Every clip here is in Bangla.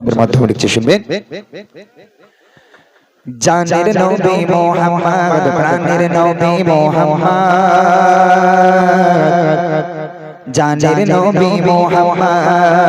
মাধ্যমে লিখছে শুনবেন। জানের নবী মোহাম্মদ প্রাণের নবী মোহাম্মদ। জানের নবী মোহাম্মদ।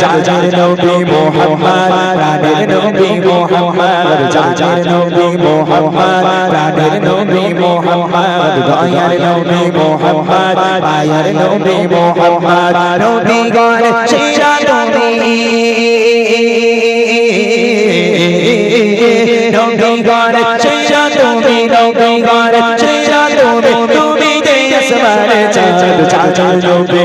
চাঁদ নবী মোহাম্মদ, প্রাণের নবী মোহাম্মদ চাঁদ নবী মোহাম্মদ, প্রাণের নবী মোহাম্মদ, দয়ার নবী মোহাম্মদ মায়ার নবী মোহাম্মদ নবী গণ সেরা নবী। নবী গণ সেরা নবী নবী গণ সেরা নবী নবী দে আসমানে চাঁদ চাঁদ, নবী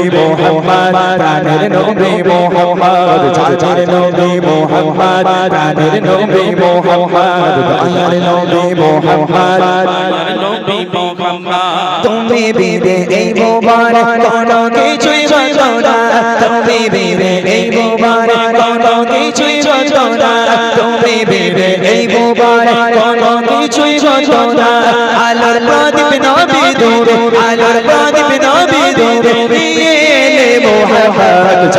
মোহাম্মদ প্রাণের নবী মোহাম্মদ চাঁদ নবী মোহাম্মদ প্রাণের নবী মোহাম্মদ দয়ার নবী মোহাম্মদ তুমি বিবে এই মোবারক কোনো কিছুই বলো না। তুমি বিবে এই মোবারক কোনো কিছুই বলো না। তুমি বিবে এই মোবারক কোনো কিছুই বলো না। আলোর প্রদীপ নবী দূরে আলোর প্রদীপ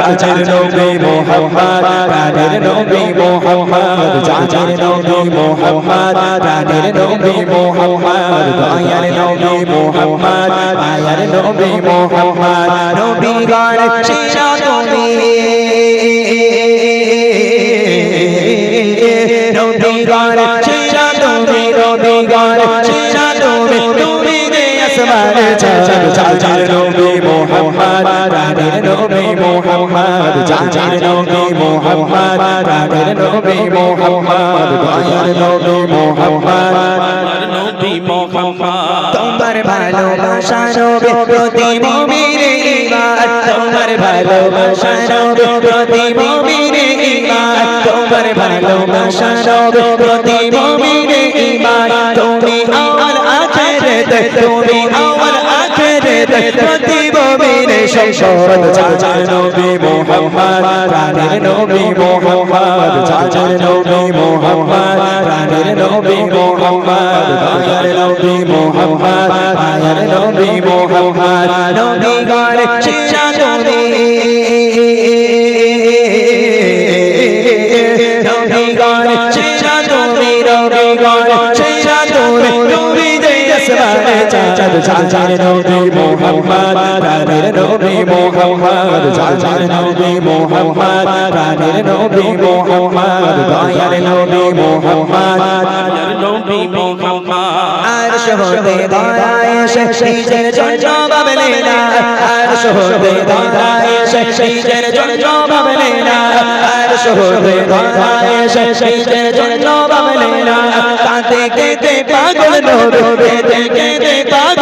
চাচার নবী মোহাম্মদ প্রাণের নবী মোহাম্মদ চাচার নবী মোহাম্মদ প্রাণের নবী মোহাম্মদ দয়ার নবী মোহাম্মদ মায়ার নবী মোহাম্মদ নবী গান শিরা নবী নবী গান শিরা নবী নবী গান শিরা নবী নবী রে আসমানে চাচার চাচার নবী মোহাম্মদ প্রাণের নবী মোহাম্মদ চাচার নবী মোহাম্মদ প্রাণের নবী মোহাম্মদ দয়ার নবী মোহাম্মদ নবী মোহাম্মদ। তোমার ভালোবাসা নবী প্রতি মুমিনে ঈমান। তোমার ভালোবাসা নবী প্রতি মুমিনে ঈমান। তোমার ভালোবাসা নবী প্রতি মুমিনে ঈমান। তুমি আমার আখিরাত তুমি আমার আখিরাত প্রতি সংসদ চাচার নবী মোহাম্মদ প্রাণের নবী মোহাম্মদ চাচার নবী মোহাম্মদ প্রাণের নবী মোহাম্মদ দয়ার নবী মোহাম্মদ মায়ার নবী মোহাম্মদ নবী গান শিরা চাঁদ চাচার নবী মোহাম্মদ, প্রাণের নবী মোহাম্মদ। চাচার নবী মোহাম্মদ, প্রাণের নবী মোহাম্মদ, দয়ার নবী মোহাম্মদ। নবী মোহাম্মদ আর শহরে দাঁড়ায় সে নিজের জবাব লেনা আর শহরে দাঁড়ায় নিজের জবাব লেনা আর শহরে দাঁড়ায় নিজের জবাব লেনা কাঁদে, কেঁদে, পাগল নবী, কেঁদে কেঁদে, পাগল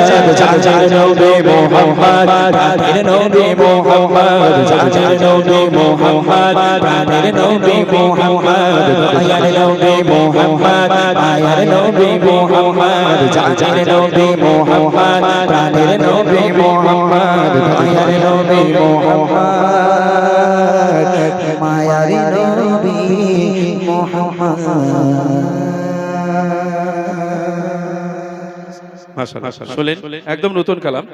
চাচার নবী মোহাম্মদ রানার নবী মোহাম্মদ চাচার নবী মোহাম্মদ রানার নবী মোহাম্মদ দয়ার নবী মোহাম্মদ মায়ার নবী মোহাম্মদ চাচার নবী মোহাম্মদ রানার নবী মোহাম্মদ দয়ার নবী মোহাম্মদ মায়ার নবী মোহাম্মদ মোহাম্মদ মাশাআল্লাহ। শোনেন একদম নতুন কালাম।